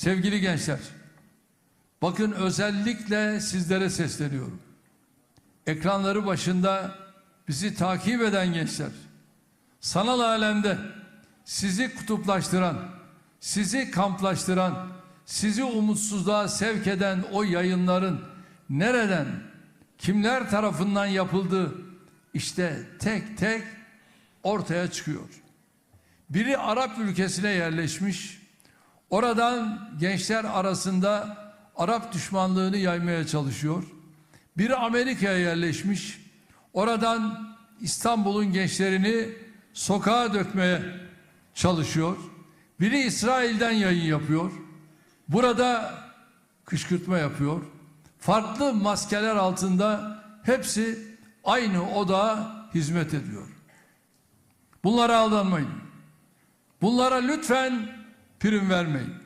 Sevgili gençler, bakın özellikle sizlere sesleniyorum. Ekranları başında bizi takip eden gençler, sanal alemde sizi kutuplaştıran, sizi kamplaştıran, sizi umutsuzluğa sevk eden o yayınların nereden, kimler tarafından yapıldığı işte tek tek ortaya çıkıyor. Biri Arap ülkesine yerleşmiş, oradan gençler arasında Arap düşmanlığını yaymaya çalışıyor. Biri Amerika'ya yerleşmiş, oradan İstanbul'un gençlerini sokağa dökmeye çalışıyor. Biri İsrail'den yayın yapıyor. Burada kışkırtma yapıyor. Farklı maskeler altında hepsi aynı odağa hizmet ediyor. Bunlara aldanmayın. Bunlara lütfen prim vermeyin.